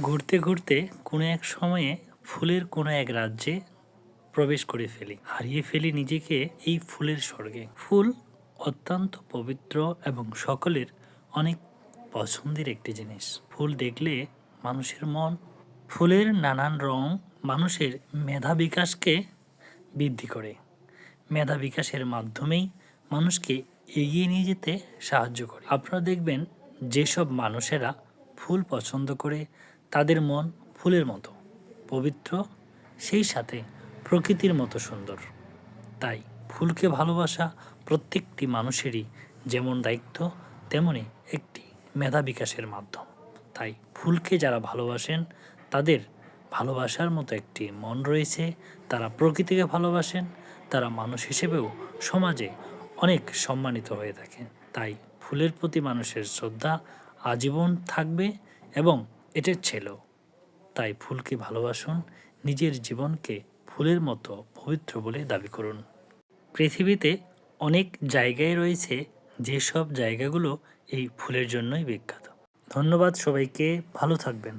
ঘুরতে ঘুরতে কোনো এক সময়ে ফুলের কোনো এক রাজ্যে প্রবেশ করে ফেলি। হারিয়ে ফেলি নিজেকে এই ফুলের স্বর্গে। ফুল অত্যন্ত পবিত্র এবং সকলের অনেক পছন্দের একটি জিনিস। ফুল দেখলে মানুষের মন, ফুলের নানান রং মানুষের মেধা বিকাশকে বৃদ্ধি করে। মেধা বিকাশের মাধ্যমেই মানুষকে এগিয়ে নিয়ে যেতে সাহায্য করে। আপনারা দেখবেন যেসব মানুষেরা ফুল পছন্দ করে তাদের মন ফুলের মতো, পবিত্র, সেই সাথে প্রকৃতির মতো সুন্দর। তাই ফুলকে ভালোবাসা প্রত্যেকটি মানুষেরই যেমন দায়িত্ব, তেমনি একটি মেধা বিকাশের মাধ্যম। তাই ফুলকে যারা ভালোবাসেন, তাদের ভালোবাসার মতো একটি মন রয়েছে। তারা প্রকৃতিকে ভালোবাসেন, তারা মানুষ হিসেবেও সমাজে অনেক সম্মানিত হয়ে থাকে তাই ফুলের প্রতি মানুষের শ্রদ্ধা আজীবন থাকবে এবং এটার ছিল। তাই ফুলকে ভালোবাসুন, নিজের জীবনকে ফুলের মতো পবিত্র বলে দাবি করুন। পৃথিবীতে অনেক জায়গায় রয়েছে যেসব জায়গাগুলো এই ফুলের জন্যই বিখ্যাত। ধন্যবাদ সবাইকে, ভালো থাকবেন।